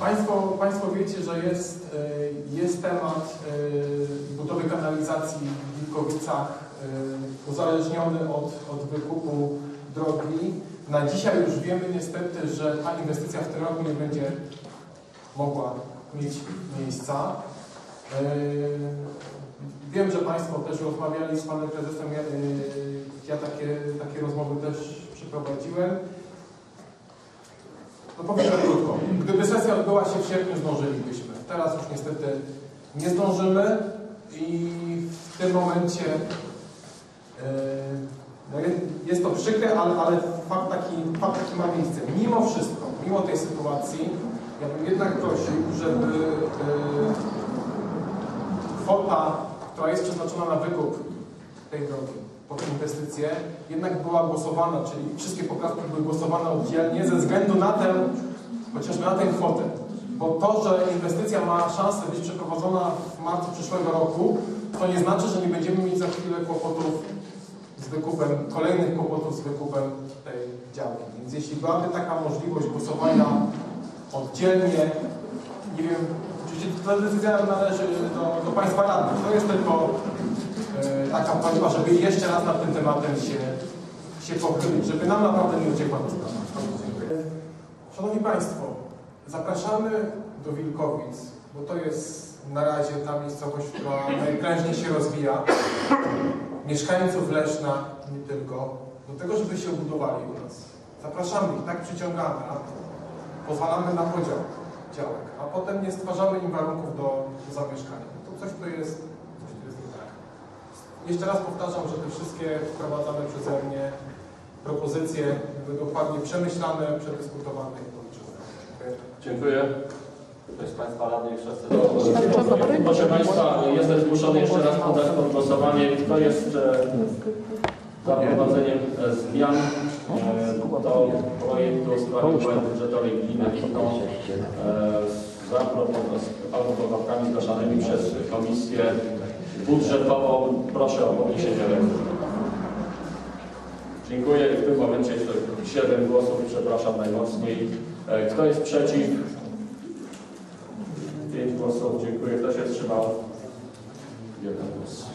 Państwo, państwo wiecie, że jest, y, jest temat y, budowy kanalizacji w Wilkowicach y, uzależniony od, od wykupu drogi. Na dzisiaj już wiemy niestety, że ta inwestycja w tym roku nie będzie mogła mieć miejsca. Wiem, że Państwo też rozmawiali z Panem Prezesem, ja takie, takie rozmowy też przeprowadziłem. No powiem krótko. Gdyby sesja odbyła się w sierpniu, zdążylibyśmy. Teraz już niestety nie zdążymy i w tym momencie yy, je- jest to przykre, ale, ale fakt, taki, fakt taki ma miejsce. Mimo wszystko, mimo tej sytuacji, ja bym jednak prosił, żeby yy, kwota, która jest przeznaczona na wykup tej drogi pod inwestycję, jednak była głosowana, czyli wszystkie poprawki były głosowane oddzielnie ze względu na tę, chociażby na tę kwotę. Bo to, że inwestycja ma szansę być przeprowadzona w marcu przyszłego roku, to nie znaczy, że nie będziemy mieć za chwilę kłopotów z wykupem, kolejnych kłopotów z wykupem tej działki. Więc jeśli byłaby taka możliwość głosowania oddzielnie, nie wiem, oczywiście ta decyzja należy do, do Państwa radnych. To jest tylko e, taka prośba, żeby jeszcze raz nad tym tematem się, się pochylić, żeby nam naprawdę nie uciekła ta. Szanowni Państwo, zapraszamy do Wilkowic, bo to jest na razie ta miejscowość, która najprężniej się rozwija. Mieszkańców Leszna, nie tylko, do tego, żeby się budowali u nas. Zapraszamy ich, tak przyciągamy, a pozwalamy na podział działek, a potem nie stwarzamy im warunków do, do zamieszkania. To coś tu jest, coś tu jest nie tak. Jeszcze raz powtarzam, że te wszystkie wprowadzane przeze mnie propozycje były dokładnie przemyślane, przedyskutowane i policzone. Dziękuję. Dziękuję. Ktoś z Państwa radnych jeszcze chce Proszę Państwa, jestem zmuszony jeszcze raz poddać pod głosowanie. Kto jest e, za prowadzeniem e, zmian e, do projektu w sprawie uchwały budżetowej gminy e, zaproponowanym z poprawkami zgłaszanymi przez Komisję Budżetową. Proszę o podniesienie ręki. Dziękuję. W tym momencie jest to 7 głosów, przepraszam najmocniej. E, Kto jest przeciw? 5 głosów, dziękuję. Kto się wstrzymał? Jeden głos.